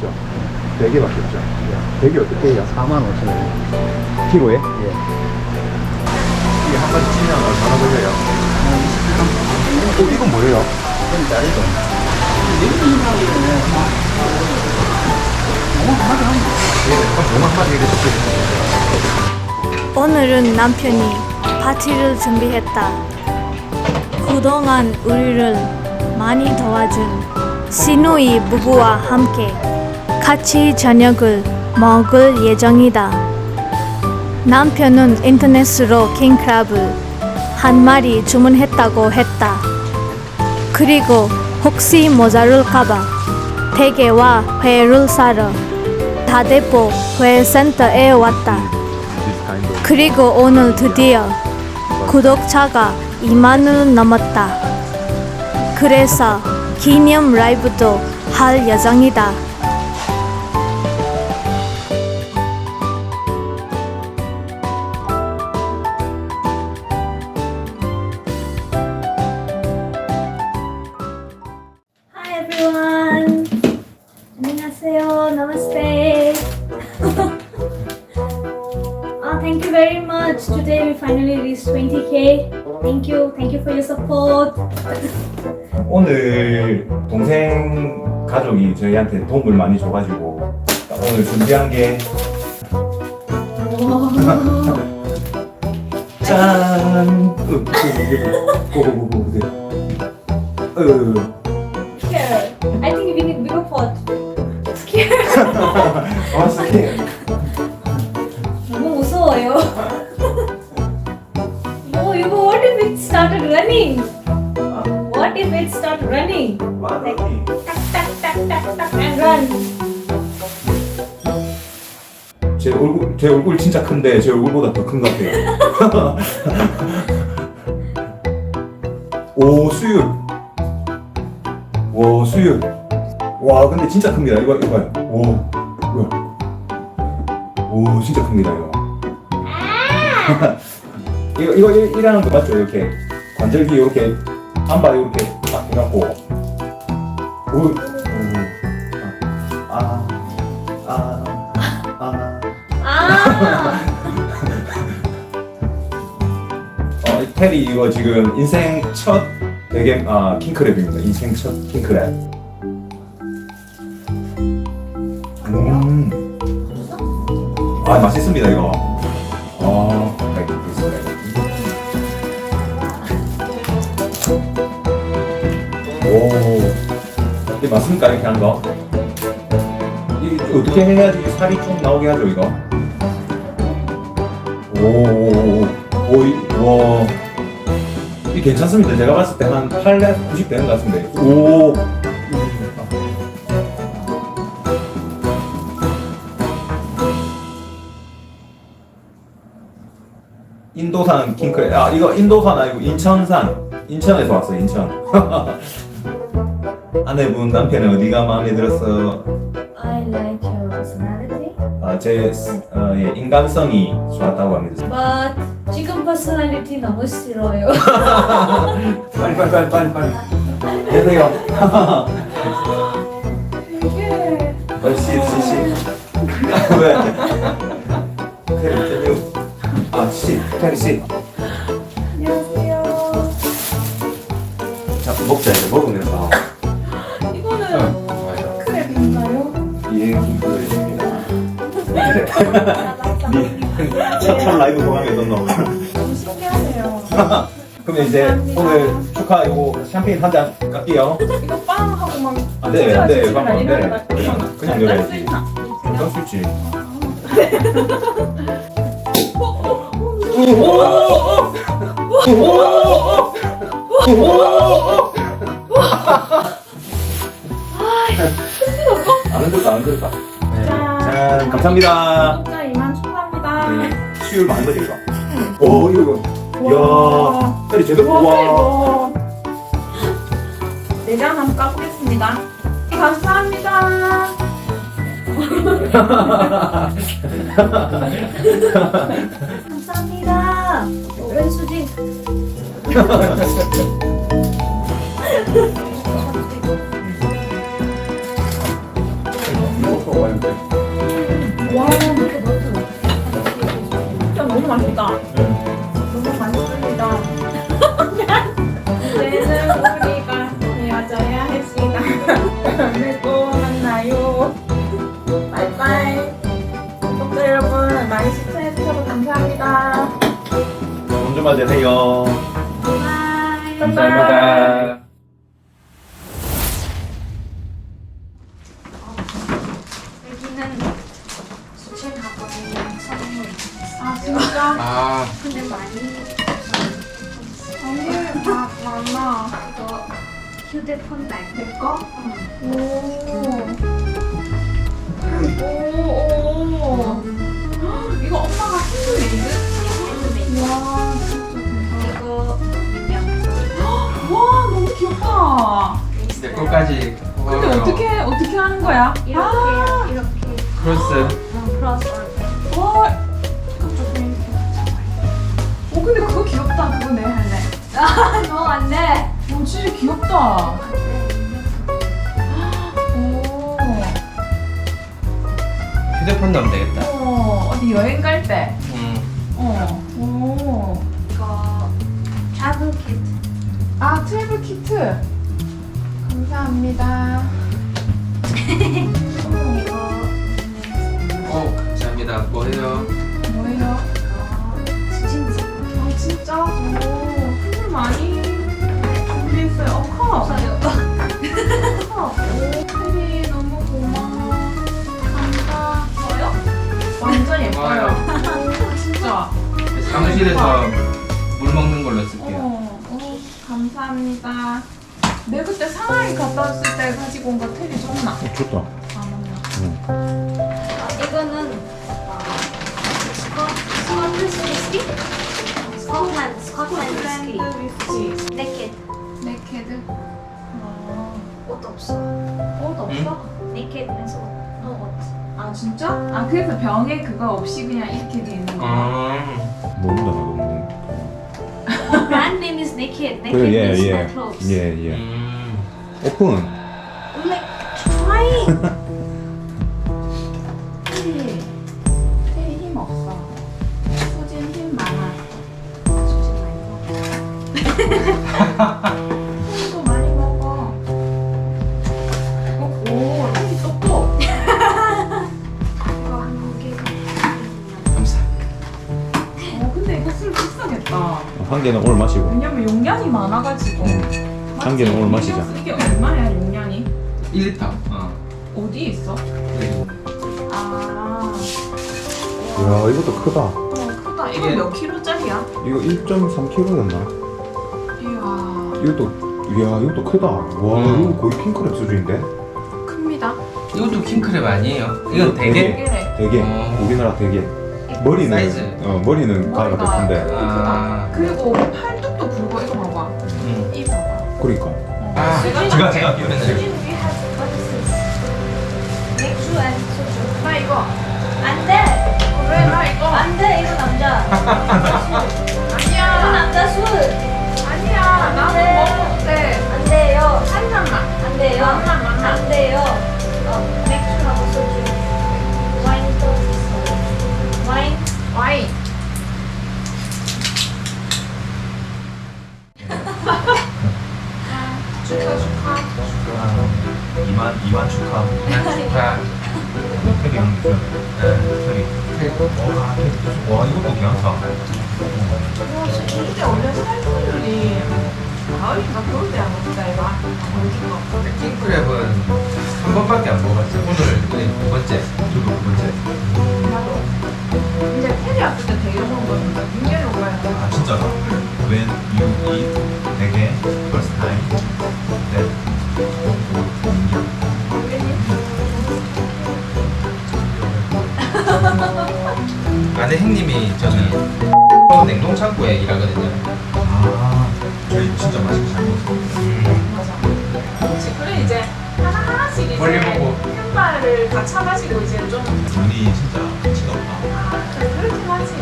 없죠. 대게밖에 없죠. 대게 어떻게 해요? 4만 5천 원. 키로에? 예. 이게 한 가지 찌면 얼마나 걸려요? 어, 이건 뭐예요? 예, 마리 이렇게 오늘은 남편이 파티를 준비했다. 그동안 우리를 많이 도와준 시누이 부부와 함께 같이 저녁을 먹을 예정이다. 남편은 인터넷으로 킹크랩을 한 마리 주문했다고 했다. 그리고 혹시 모자랄까봐 대게와 회를 사러 다대포 회센터에 왔다. 그리고 오늘 드디어 구독자가 2만을 넘었다. 그래서 기념 라이브도 할 예정이다. Very much. Today we finally reached 20k. Thank you. Thank you for your support. 오늘 동생 가족이 저희한테 도움을 많이 줘가지고 오늘 준비한 게 짠! Here. I think we need bigger pot. Here. 아, 스케 If it started running? 마더니 Tak tak tak tak tak and run. 제 얼굴 제 얼굴 진짜 큰데 제 얼굴보다 더 큰 것 같아요. 오 수율. 와 수율. 와 근데 진짜 큽니다. 이거 이거 봐요. 오 이거. 오 진짜 큽니다 이거. 이거 이거 일- 일하는 거 맞죠? 이렇게 관절기 이렇게 안바 이렇게 딱 해갖고. 오. 오. 아. 아. 아. Ah. 어, 테리 이거 지금 인생 첫 대게 아 킹크랩입니다. 인생 첫 킹크랩. 음. 아 맛있습니다 이거. 어, 오, 이게 맞습니까 이렇게 한 거? 이 어떻게 해야지 살이 쭉 나오게 하죠 이거? 오, 오, 오, 이, 와. 이 괜찮습니다. 제가 봤을 때 한 8렙 90 되는 것 같은데. 오. 인도산 킹크랩. 아, 이거 인도산 아니고 인천산. 인천에서 왔어요, 인천. 아내분, 남편은 어디가 마음에 들었어? I like your personality. 아, 제 어, 예, 인간성이 좋았다고 합니다. But 지금 personality 너무 싫어요. 빨리 빨리 빨리 빨리 빨리. 이게 씨, 씨, 씨. 왜? 테리, 테리. 아, 씨, 테리 씨. 안녕하세요. 자, 먹자 이제 먹으면 첫, 첫 라이브 공항에 넣노. 너무 신기하네요. 그럼 이제 감사합니다. 오늘 축하 이거 샴페인 한잔 깎게요. 이거 빵 하고 막 안 돼, 안 돼, 빵 안 돼. 그냥, 그냥 열어야지. 그럴 수 있지. 안 흔들까, 안 흔들까. 짠, 감사합니다. 진짜 이만 축하합니다. 네, 수율 많은 거지, 이거. 오, 이거, 이거. 이야, 테리 제대로, 와, 와. 이거. 내장 한번 까보겠습니다. 감사합니다. 감사합니다. 오렌수지. 맛있대. 와, 이렇게 넣어도 진짜 너무 맛있다. 너무 맛있습니다. 이제는 우리가 헤어져야 했습니다. 다음에 또 만나요. 바이바이. 구독자 여러분 많이 시청해주셔서 감사합니다. 되세요. 바이. 감사합니다. 내 거까지. 근데 고마워요. 어떻게, 어떻게 하는 거야? 이렇게 아, 이렇게. 크로스. 어, 플러스. 와. 깜짝이야. 오, 근데 그거 귀엽다. 그거 내 할래. 아, 너안 돼. 오, 진짜 귀엽다. 오. 휴대폰 넣으면 되겠다. 어, 어디 여행 갈 때. 음. 어. 오. 이거 travel kit. 아, 트래블 키트. 감사합니다. 어, 감사합니다. 뭐예요? 뭐예요? 이거 수진지. 아, 진짜? 오, 선물 많이 준비했어요. 어, 컵. 없어요. 컵. 오, 테리 너무 고마워. 감사. 뭐요? 완전 예뻐요. 오, 진짜. 사무실에서 물 먹는 걸로 쓸게요. 어, 어, 감사합니다. 내 그때 상하이 갔다 왔을 때 가지고 온거 테리 줬나? 좋다. 아, 맞나? 어, 이거는 어, 스코 스코틀 위스키? 스코틀랜드 스코틀랜드 위스키. 위스키. 네켓. 네케드. 어, 옷 없어. 옷 없어? 네켓에서 옷. 아, 진짜? 아, 그래서 병에 그거 없이 그냥 이렇게 돼 있는 거. 음. 모른다 나도 모른다. Brand name is Naked. Naked 그래 예 means 예. my clothes. 예 예. 음. 오픈. 힘 없어. 수진 힘 많아. 힘도 많이 먹어. 어, 오, 테리 똑똑. 이거 한국에 감사. 어, 근데 이거 술 비싸겠다. 한 개는 오늘 마시고. 왜냐면 용량이 많아가지고. 한 개는 오늘 마시자. 이게? 1리터. 어. 어디에 있어? 그리고 아, 이야 이것도 크다. 어, 크다. 이거 이게- 몇 킬로짜리야? 이거 1.3kg였나? 이야, 이것도 이야 이것도 크다. 와 음. 이거 거의 킹크랩 수준인데? 큽니다. 이것도 킹크랩 아니에요? 이건 대게? 되게- 깨래. 되게 어. 우리나라 되게 머리는 사이즈. 어 머리는 가위가 더 큰데. 아. 그리고 팔뚝도 굵어. 이거 봐봐. 음. 이 봐봐. 그러니까. 아, 제가 제가 기억나요. 2만 축하. 축하. 되게 형님 네. 되게. 와 이것도 괜찮다. 와, 진짜 원래 살코기들이 가을인가 겨울 때안 먹다, 이거. 어디가? 근데 킹크랩은 한 번밖에 안 먹었어요. 오늘 이게 두 번째. 저도 두 번째. 나도. 이제 테리 왔을 때 되게 먹었는데, 6년이 오가야 돼. 아 진짜로? When you eat first time 창고에 일하거든요. 아 저희 진짜 맛있게 잘 먹었어요. 음. 맞아. 그렇지. 그래, 이제 하나하나씩 이제 멀리 보고. 한다 차가지고 이제 좀 눈이 진짜 치가 없다. 아, 그래, 그렇긴 하지.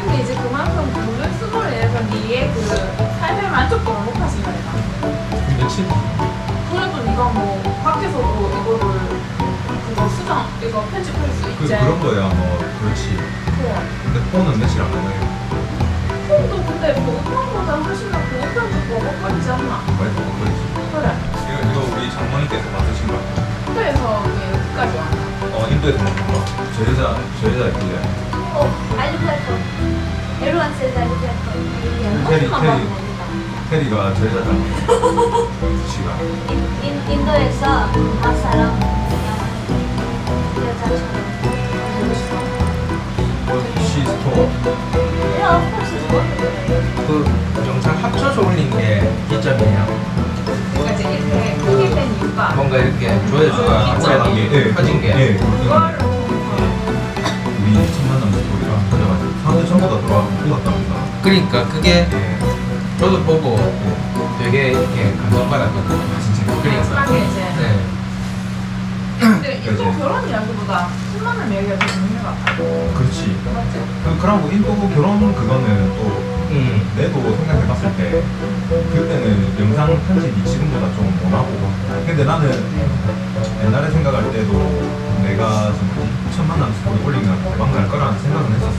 근데 이제 그만큼 모든 수고로 인해서 니의 그 삶의 만족도가 높아진 거야. 며칠? 그래도 네가 뭐 밖에서도 이거를 그거 수정 그거 편집할 수 그, 있지. 그런 거야 뭐 그렇지 우와. 근데 폰은 며칠 안 가나요? 근데 보호편보다 훨씬 더 버벅거리지 않나? 많이 먹어버리지 그래. 이거, 이거 우리 장모님께서 만드신 거 그래서 왜 여기까지 왔나? 어 인도에서 먹는 거저 여자 저 여자 있길래 I look like her. 테리 한번 테리. 테리가 저 여자 닮았어 지가 인도에서 한 사람 여자처럼. it's wonderful. 그 영상 합쳐서 올린 게 기점이에요. 그러니까 이제 이렇게 크게 된 이유가 뭔가 이렇게 조회수가 게 예, 커진 게. 예, 그거를 그거 우리 첫 만남 스토리가 터져가지고 사람들 전부 다 울었답니다 그러니까 그게 예 저도 보고 되게 이렇게 감동받았거든요. 진짜 그러니까. 마지막에 이제 네. 근데 인도 그치. 결혼 이야기보다 신만을 얘기가 더 재밌는 것 같아 그렇지 맞지? 그- 그러고 인도 결혼 그거는 또 음. 내도 생각해봤을 때 그때는 영상 편집이 지금보다 좀 원하고 근데 나는 옛날에 생각할 때도 내가 첫 만남 스토리 올리면 대박 날 거라는 생각은 했었어.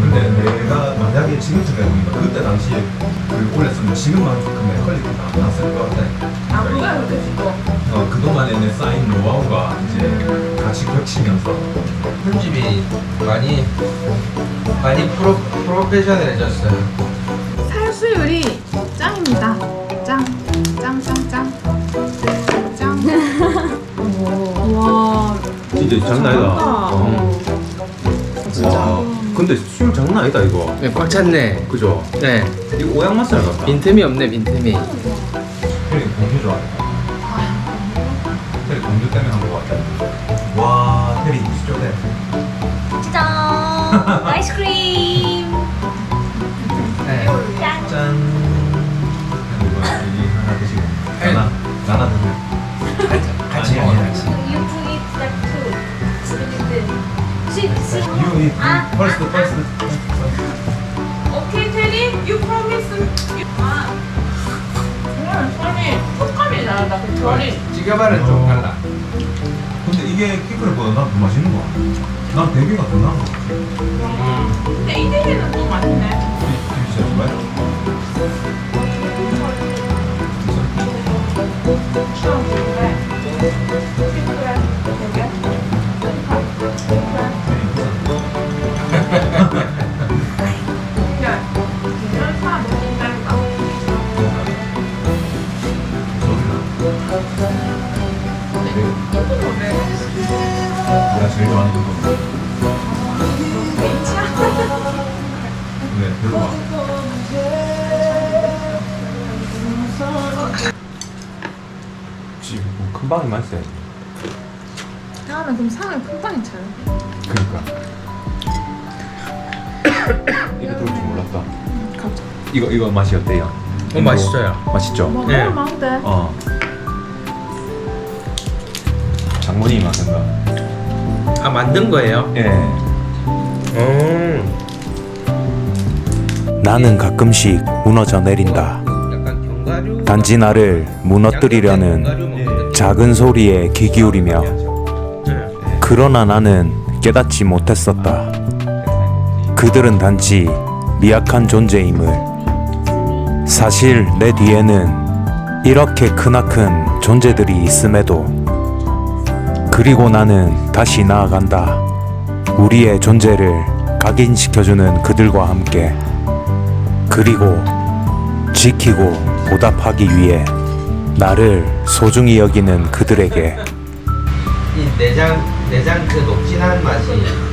근데 내가 만약에 지금 생각해보니까 그때 당시에 그 올렸으면 지금만큼의 퀄리티가 안 났을 것 같아. 아무가 그렇게 죽어 어, 그동안에 내 쌓인 노하우가 이제 같이 겹치면서. 편집이 많이 많이 프로 프로페셔널해졌어요. 살수율이 진짜 장난 아니다 어. 진짜. 근데 술 장난 아니다 이거 네, 꽉 찼네. 그죠? 네. 이거 오양 맛살 같다 빈틈이 없네, 빈틈이. 테리 공주 좋아하겠다 테리 공주 때문에 한거 같아 와 테리 시조대 짜잔! 아이스크림! 네. 짠! First 아, first. 오케이 테리 you promise? you... 아. 정말 손이 촉감이 다르다. 그 결이. 찌개발은 좀 달라. 근데 이게 키크랩보다 난더 맛있는 거 같아. 난 대게가 더 나은 거 같아. 음. 근데 이 테리는 또 맛있네 봐 지금 뭐큰 방이 맛있어요 다음에 그럼 상을 큰 차려 그니까 이거 들을 줄 몰랐다 이거 이거 맛이 어때요? 어, 맛있어요. 맛있죠? 뭐 네. 먹을 만한데 어 장모님이 만든가? 아, 만든 거예요? 예 음. 나는 가끔씩 무너져 내린다. 단지 나를 무너뜨리려는. 작은 소리에 귀 기울이며 네. 그러나 나는 깨닫지 못했었다. 그들은 단지 미약한 존재임을. 사실 내 뒤에는 이렇게 크나큰 존재들이 있음에도 그리고 나는 다시 나아간다. 우리의 존재를 각인시켜주는 그들과 함께 그리고 지키고 보답하기 위해 나를 소중히 여기는 그들에게 이 내장 내장 그 녹진한 맛이